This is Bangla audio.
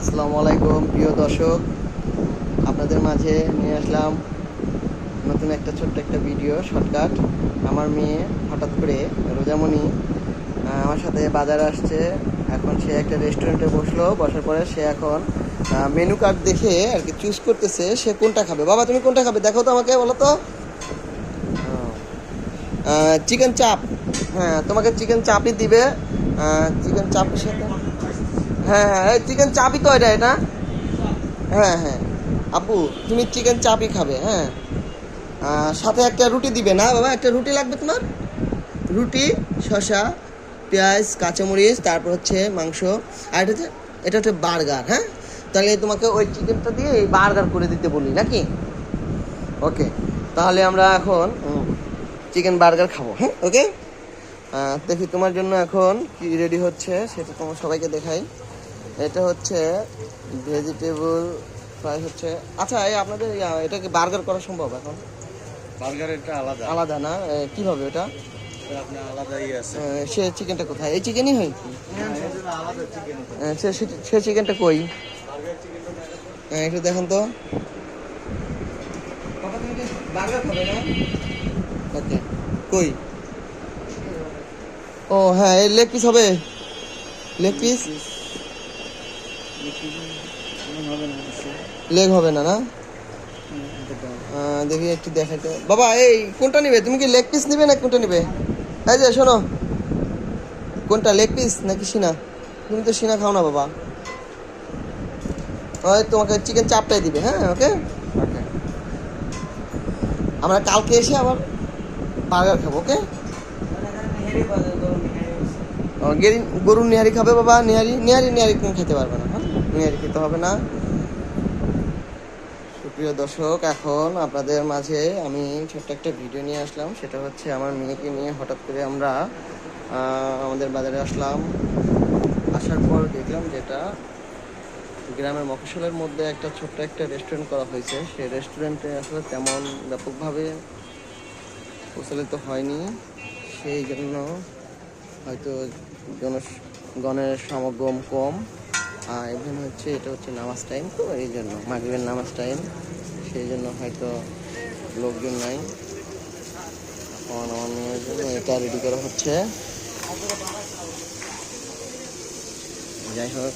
আসসালামু আলাইকুম, প্রিয় দর্শক। আপনাদের মাঝে নিয়ে আসলাম নতুন একটা ছোট্ট একটা ভিডিও, শর্টকাট। আমার মেয়ে হঠাৎ করে রোজামণি আমার সাথে বাজারে আসছে। এখন সে একটা রেস্টুরেন্টে বসল, বসার পরে সে এখন মেনু কার্ড দেখে আর কি চুজ করতেছে, সে কোনটা খাবে? বাবা, তুমি কোনটা খাবে? দেখো তো আমাকে, বলো তো। চিকেন চাপ হ্যাঁ তোমাকে চিকেন চাপই দিবে। চিকেন চাপের সাথে হ্যাঁ হ্যাঁ চিকেন চাপই তো এটা? হ্যাঁ হ্যাঁ। আপু, তুমি চিকেন চাপই খাবে হ্যাঁ। সাথে একটা রুটি দিবে না বাবা? একটা রুটি লাগবে তোমার? রুটি, শসা, পেঁয়াজ, কাঁচামরিচ, তারপর হচ্ছে মাংস। আর এটা হচ্ছে এটা হচ্ছে বার্গার হ্যাঁ? তাহলে তোমাকে ওই চিকেনটা দিয়ে এই বার্গার করে দিতে বলি, নাকি? ওকে, তাহলে আমরা এখন চিকেন বার্গার খাব হ্যাঁ? ওকে? দেখি তোমার জন্য এখন কি রেডি হচ্ছে, সেটা তোমার সবাইকে দেখাই। এটা হচ্ছে ভেজিটেবল ফ্রাই হচ্ছে আচ্ছা এই আপনাদের ইয়া- এটা কি বার্গার করা সম্ভব এখন? বার্গারেরটা আলাদা। আলাদা না? কীভাবে এটা? আপনার আলাদাই সে চিকেনটা কোথায়? এই চিকেনই হয় সে চিকেনটা কই? একটু দেখুন তো। বার্গার ওকে কই? ও হ্যাঁ এই লেগ পিস হবে। লেগ পিস লেগ হবে না না? দেখি একটু দেখাইতে। বাবা এই কোনটা নিবে? তুমি কি লেগ পিস নিবে না কোনটা নিবে? এই যে শোনো। কোনটা লেগ পিস নাকি সিনা? তুমি তো সিনা খাও না বাবা। ওই তোমাকে চিকেন চাপটাই দিবে হ্যাঁ ওকে? ওকে। আমরা কালকে এসে আবার বার্গার খাব ওকে? ও, গেরি- গরুর নিহারি খাবে বাবা? নিহারি নিহারি নিহারি তুমি খেতে পারবে না হ্যাঁ খেতে হবে না। সুপ্রিয় দর্শক, এখন আপনাদের মাঝে আমি ছোট্ট একটা ভিডিও নিয়ে আসলাম। সেটা হচ্ছে আমার মেয়েকে নিয়ে হঠাৎ করে আমরা আমাদের বাজারে আসলাম। আসার পর দেখলাম যেটা গ্রামের মফস্বলের মধ্যে একটা ছোট্ট একটা রেস্টুরেন্ট করা হয়েছে। সেই রেস্টুরেন্টে আসলে তেমন ব্যাপকভাবে প্রচলিত হয়নি। সেই জন্য হয়তো জন গণের সমাগম কম। আর এখানে হচ্ছে, এটা হচ্ছে নামাজ টাইম তো এই জন্য মাগরিবের নামাজ টাইম সেই জন্য হয়তো লোকজন নাই। এটা রেডি করা হচ্ছে। যাই হোক।